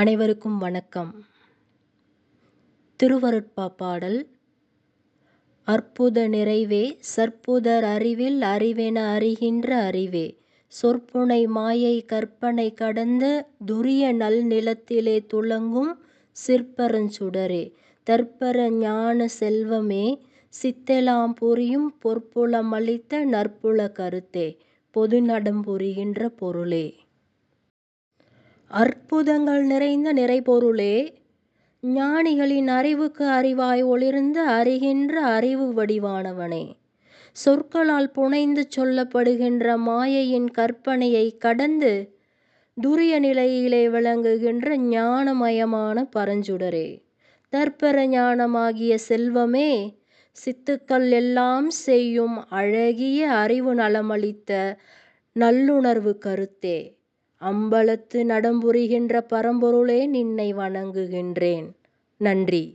அனைவருக்கும் வணக்கம். திருவருட்பா பாடல் அற்புத நிறைவே சற்புதர் அறிவில் அறிவென அறிகின்ற அறிவே சொற்புனை மாயை கற்பனை கடந்த துரிய நல் நிலத்திலே துளங்கும் சிற்பரஞ்சுடரே தற்பர ஞான செல்வமே சித்தெலாம் புரியும் பொற்புலம் அளித்த நற்புல கருத்தே பொது நடம் புரிகின்ற பொருளே. அற்புதங்கள் நிறைந்த நிறைபொருளே ஞானிகளின் அறிவுக்கு அறிவாய் ஒளிர்ந்து அறிகின்ற அறிவு வடிவானவனே. சொற்களால் புனைந்து சொல்லப்படுகின்ற மாயையின் கற்பனையை கடந்து துரிய நிலையிலே விளங்குகின்ற ஞானமயமான பரஞ்சுடரே. தற்பர ஞானமாகிய செல்வமே சித்துக்கள் எல்லாம் செய்யும் அழகிய அறிவு நலமளித்த நல்லுணர்வு கருத்தே. அம்பலத்து நடம்புரிகின்ற பரம்பொருளே நின்னை வணங்குகின்றேன். நன்றி.